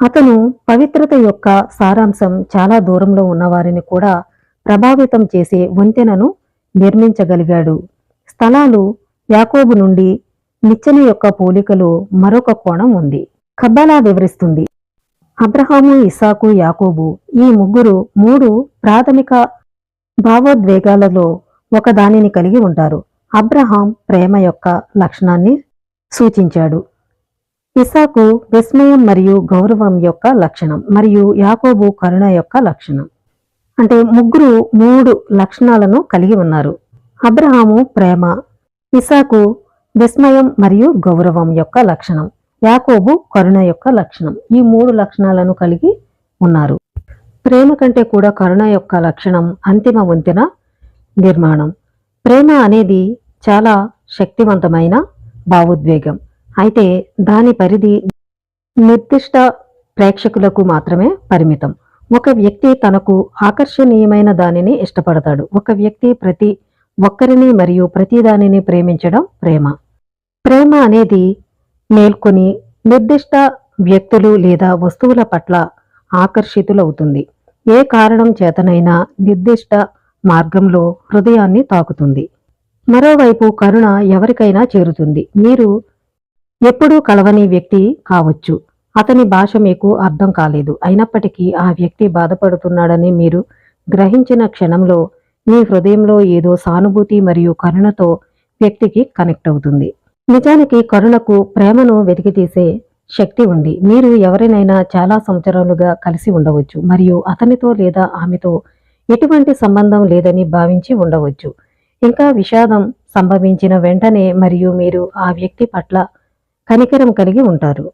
అతను పవిత్రత యొక్క సారాంశం చాలా దూరంలో ఉన్నవారిని కూడా ప్రభావితం చేసే వంతెనను నిర్మించగలిగాడు. స్థలాలు యాకోబు నుండి నిచ్చెన యొక్క పోలికలో మరొక కోణం ఉంది. కబ్బలా వివరిస్తుంది. అబ్రహాము ఇసాకు యాకోబు ఈ ముగ్గురు మూడు ప్రాథమిక భావోద్వేగాలలో ఒకదానిని కలిగి ఉంటారు. అబ్రహాం ప్రేమ యొక్క లక్షణాన్ని సూచించాడు. ఇసాకు విస్మయం మరియు గౌరవం యొక్క లక్షణం మరియు యాకోబు కరుణ యొక్క లక్షణం. అంటే ముగ్గురు మూడు లక్షణాలను కలిగి ఉన్నారు. అబ్రహాము ప్రేమ ఇసాకు విస్మయం మరియు గౌరవం యొక్క లక్షణం యాకోబు కరుణ యొక్క లక్షణం. ఈ మూడు లక్షణాలను కలిగి ఉన్నారు. ప్రేమ కంటే కూడా కరుణ యొక్క లక్షణం అంతిమ వంతెన నిర్మాణం. ప్రేమ అనేది చాలా శక్తివంతమైన భావోద్వేగం. అయితే దాని పరిధి నిర్దిష్ట ప్రేక్షకులకు మాత్రమే పరిమితం. ఒక వ్యక్తి తనకు ఆకర్షణీయమైన దానిని ఇష్టపడతాడు. ఒక వ్యక్తి ప్రతి ఒక్కరిని మరియు ప్రతి దానిని ప్రేమించడం ప్రేమ. ప్రేమ అనేది మేల్కొని నిర్దిష్ట వ్యక్తులు లేదా వస్తువుల పట్ల ఆకర్షితులవుతుంది. ఏ కారణం చేతనైనా నిర్దిష్ట మార్గంలో హృదయాన్ని తాకుతుంది. మరోవైపు కరుణ ఎవరికైనా చేరుతుంది. మీరు ఎప్పుడూ కలవని వ్యక్తి కావచ్చు. అతని భాష మీకు అర్థం కాలేదు. అయినప్పటికీ ఆ వ్యక్తి బాధపడుతున్నాడని మీరు గ్రహించిన క్షణంలో మీ హృదయంలో ఏదో సానుభూతి మరియు కరుణతో వ్యక్తికి కనెక్ట్ అవుతుంది. నిజానికి కరుణకు ప్రేమను వెతికితీసే శక్తి ఉంది. మీరు ఎవరినైనా చాలా సంవత్సరాలుగా కలిసి ఉండవచ్చు మరియు అతనితో లేదా ఆమెతో ఎటువంటి సంబంధం లేదని భావించి ఉండవచ్చు. ఇంకా విషాదం సంభవించిన వెంటనే మరియు మీరు ఆ వ్యక్తి పట్ల కనికరం కలిగి ఉంటారు.